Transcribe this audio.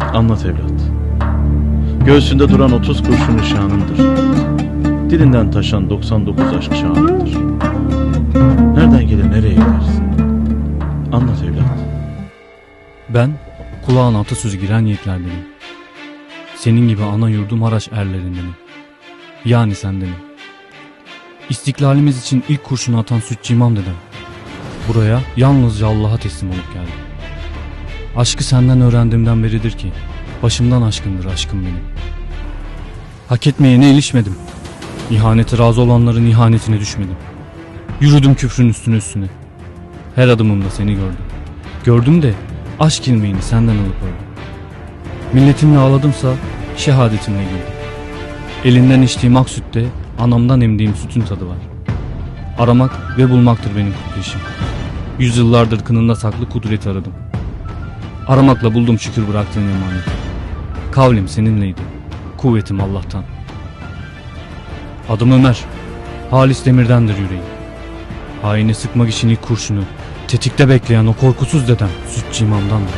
Anlat evlat. Göğsünde duran 30 kurşun nişanındır. Dilinden taşan 99 aşk şanındır. Nereden gelir nereye gidersin? Anlat evlat. Ben kulağına atasözü giren yiğitlerdenim. Senin gibi ana yurdum Haraç erlerindenim. Yani sendenim. İstiklalimiz için ilk kurşunu atan Sütçü İmam dedem. Buraya yalnızca Allah'a teslim olup geldim. Aşkı senden öğrendiğimden beridir ki başımdan aşkındır aşkım benim. Hak etmeyene ilişmedim. İhanete razı olanların ihanetine düşmedim. Yürüdüm küfrün üstüne üstüne. Her adımımda seni gördüm. Gördüm de aşk ilmeğini senden alıp ördüm. Milletimle ağladımsa şehadetimle güldüm. Elinden içtiğim ak sütte anamdan emdiğim sütün tadı var. Aramak ve bulmaktır benim kutlu. Yüzyıllardır kınında saklı kudret aradım. Aramakla buldum şükür bıraktığın emaneti. Kavlim seninleydi. Kuvvetim Allah'tan. Adım Ömer. Halis demirdendir yüreğim. Haini sıkmak için ilk kurşunu Tetikte bekleyen o korkusuz dedem Sütçü imamdandır.